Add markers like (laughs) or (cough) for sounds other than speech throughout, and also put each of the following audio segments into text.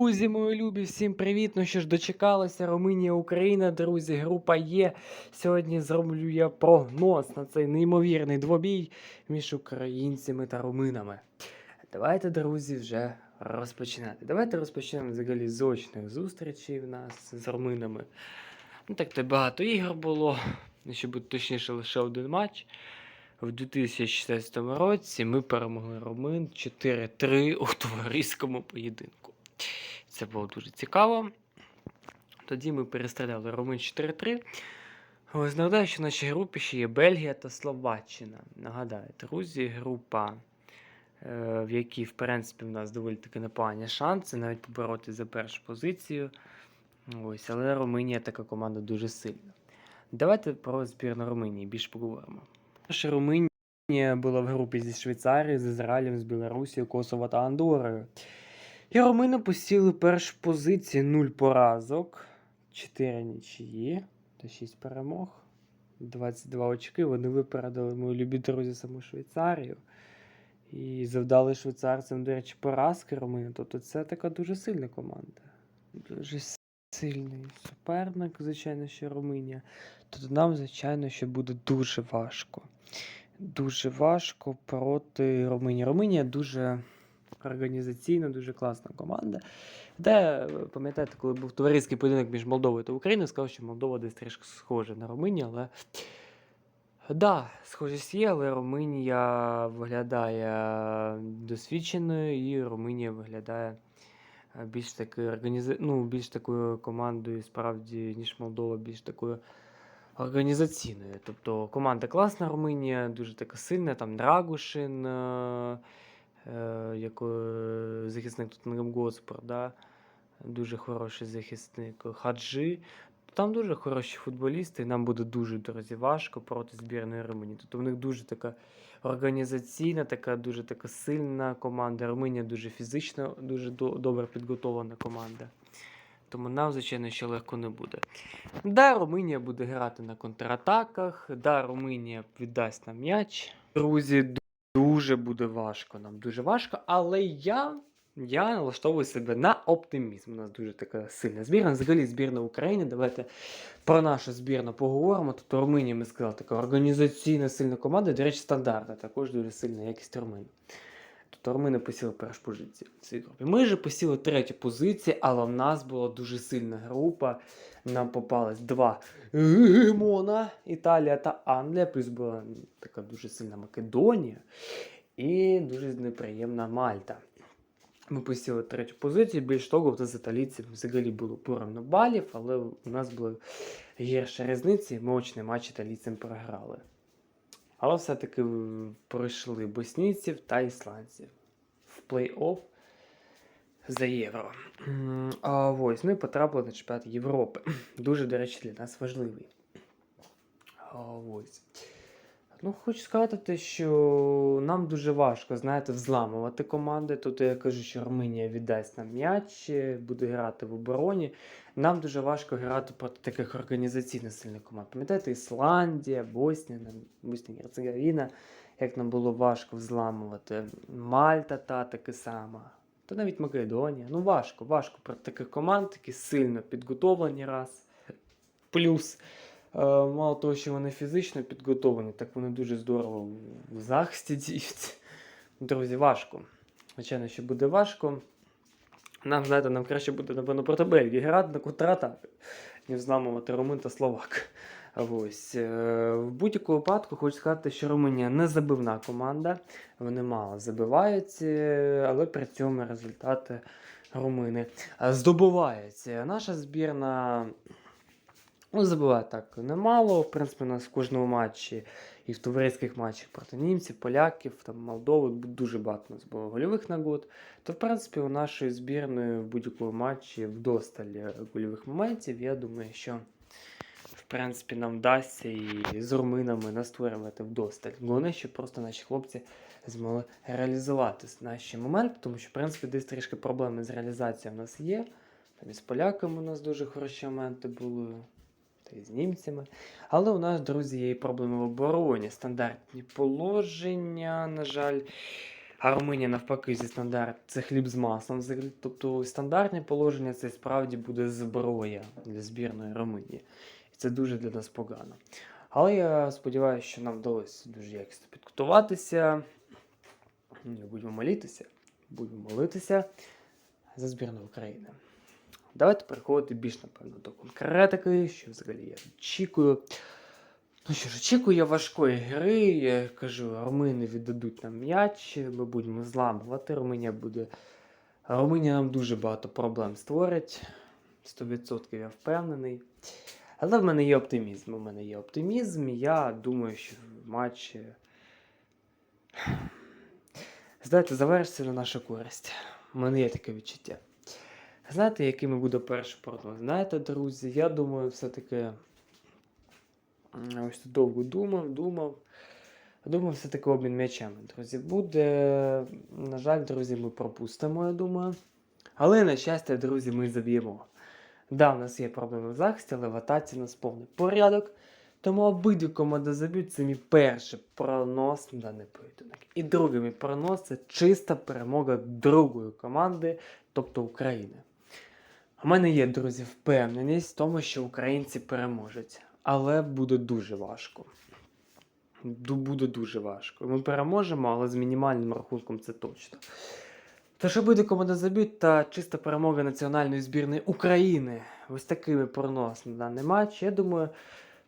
Друзі, мої любі, всім привіт! Ну що ж, дочекалася Румунія, Україна, друзі, група є. Сьогодні зроблю я прогноз на цей неймовірний двобій між українцями та руминами. Давайте, друзі, вже розпочинати. Давайте розпочнемо взагалі з очних зустрічей в нас з руминами. Ну так то багато ігор було, якщо бути точніше, лише один матч. В 2016 році ми перемогли румин 4-3 у товариському поєдинку. Це було дуже цікаво. Тоді ми перестріляли Румун 4-3. Ось що в нашій групі ще є Бельгія та Словаччина. Нагадаю, друзі, група, е, в якій, в принципі, в нас доволі таки непогані шанси, навіть побороти за першу позицію. Ось, але Румунія така команда дуже сильна. Давайте про збірну Румунії більше поговоримо. Наша Румунія була в групі зі Швейцарією, з Ізраїлем, з Білорусією, Косово та Андорою. І румини посіли першу позицію 0 поразок, 4 нічиї та 6 перемог. 22 очки. Вони випередили мої любі друзі саму Швейцарію. І завдали швейцарцям, до речі, поразки румини. Тобто це така дуже сильна команда. Дуже сильний суперник, звичайно, що Румунія. Тобто нам, звичайно, що буде дуже важко. Дуже важко проти Румунії. Румунія дуже організаційна, дуже класна команда. Де, пам'ятаєте, коли був товариський поєдинок між Молдовою та Україною, сказав, що Молдова десь трішки схожа на Румунію, але. Да, схожість є, але Румунія виглядає досвідченою, і Румунія виглядає е, більш такою організа... ну, більш такою командою, справді, ніж Молдова, більш такою організаційною. Тобто команда класна Румунія, дуже така сильна, там Драгушин. Е, як е, захисник Тоттенгем Госпор, да? дуже хороший захисник Хаджи. Там дуже хороші футболісти, і нам буде дуже друзі, важко проти збірної Румунії. Тобто в них дуже така організаційна, така дуже така сильна команда. Румунія дуже фізично, дуже до, добре підготовлена команда. Тому нам, звичайно, ще легко не буде. Да, Румунія буде грати на контратаках, да, Румунія віддасть нам м'яч. Друзі, Дуже буде важко, нам дуже важко, але я я налаштовую себе на оптимізм. У нас дуже така сильна збірна. Взагалі збірна України. Давайте про нашу збірну поговоримо. Тобто Румунія, ми сказали, така організаційна сильна команда. До речі, стандартна, також дуже сильна якість Румунії. Тобто Румуни посіли першу позицію в цій групі. Ми же посіли третю позицію, але в нас була дуже сильна група. Нам попалось два гемона Італія та Англія. Плюс була така дуже сильна Македонія і дуже неприємна Мальта. Ми посіли третю позицію. Більш того, з італійців взагалі було поровну балів, але у нас була гірша різниця, і ми очний матч італійцям програли. Але все-таки пройшли боснійців та ісландців в плей-офф за євро. А ось, ну потрапили на чемпіонат Європи. (clears throat) Дуже, до речі, для нас важливий. А ось. Ну, хочу сказати, що нам дуже важко, знаєте, взламувати команди. Тут я кажу, що Румунія віддасть нам м'яч, буде грати в обороні. Нам дуже важко грати проти таких організаційних сильних команд. Пам'ятаєте, Ісландія, Боснія, Боснія Герцеговіна, як нам було важко взламувати. Мальта та таке сама. Та навіть Македонія. Ну важко, важко проти таких команд, які сильно підготовлені раз. Плюс. Е, мало того, що вони фізично підготовлені, так вони дуже здорово в захисті (laughs) діють. Друзі, важко. Звичайно, що буде важко. Нам, знаєте, нам краще буде, напевно, проти Бельгії грати на контратаки, ніж зламувати Румун та Словак. Ось. Е, в будь-якому випадку хочу сказати, що Румунія не забивна команда. Вони мало забивають, е, але при цьому результати румини здобуваються. Наша збірна. Ну, забиває так немало. В принципі, у нас в кожному матчі і в товариських матчах проти німців, поляків, там, Молдови дуже багато у нас було гольових нагод. То, в принципі, у нашої збірної в будь-якому матчі вдосталь гольових моментів. Я думаю, що в принципі нам вдасться і з руминами настворювати вдосталь. Головне, щоб просто наші хлопці змогли реалізувати наші моменти, тому що, в принципі, десь трішки проблеми з реалізацією в нас є. Там і з поляками у нас дуже хороші моменти були з німцями. Але у нас, друзі, є і проблеми в обороні, стандартні положення, на жаль. А Румунія навпаки зі стандарт це хліб з маслом. Тобто стандартне положення це справді буде зброя для збірної Румунії. І це дуже для нас погано. Але я сподіваюся, що нам вдалося дуже якісно підготуватися. Ну, Будемо молитися. Будемо молитися за збірну України. Давайте переходити більш, напевно, до конкретики, що взагалі я очікую. Ну що ж, очікую я важкої гри. Я кажу, румини віддадуть нам м'яч, ми будемо зламувати. Румунія буде. Румунія нам дуже багато проблем створить. 100% я впевнений. Але в мене є оптимізм. У мене є оптимізм, і я думаю, що матч. Знаєте, завершиться на нашу користь. У мене є таке відчуття. Знаєте, якими буде перший прогноз? Знаєте, друзі, я думаю, все-таки. Ось довго думав, думав. Думав, все-таки обмін м'ячами, друзі. Буде. На жаль, друзі, ми пропустимо, я думаю. Але, на щастя, друзі, ми заб'ємо. Да, в нас є проблеми в захисті, але в атаці у нас повний порядок. Тому обидві команди заб'ють. Це мій перший пронос на даний поєдинок. І другий мій пронос це чиста перемога другої команди, тобто України. У мене є, друзі, впевненість в тому, що українці переможуть. Але буде дуже важко. Буде дуже важко. Ми переможемо, але з мінімальним рахунком це точно. Тож буде команда заб'ють та чиста перемога національної збірної України. Ось такими прогноз на даний матч. Я думаю,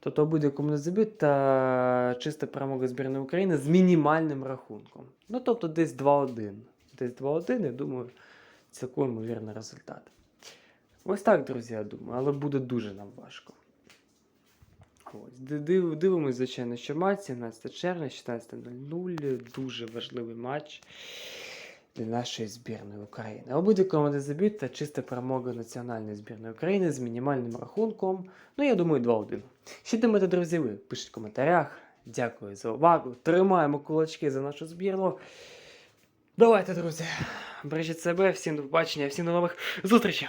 тобто обидві команди заб'ють та чиста перемога збірної України з мінімальним рахунком. Ну, тобто десь 2-1. Десь 2-1, я думаю, цілком ймовірний результат. Ось так, друзі, я думаю, але буде дуже нам важко. Ось, див- дивимось, звичайно, що матч 17 червня, 16.00. Дуже важливий матч для нашої збірної України. Обидві команди заб'ють та чиста перемога національної збірної України з мінімальним рахунком. Ну, я думаю, 2-1. Що думаєте, друзі, ви? Пишіть в коментарях. Дякую за увагу. Тримаємо кулачки за нашу збірну. Давайте, друзі. Бережіть себе, всім до побачення, всім до нових зустрічей!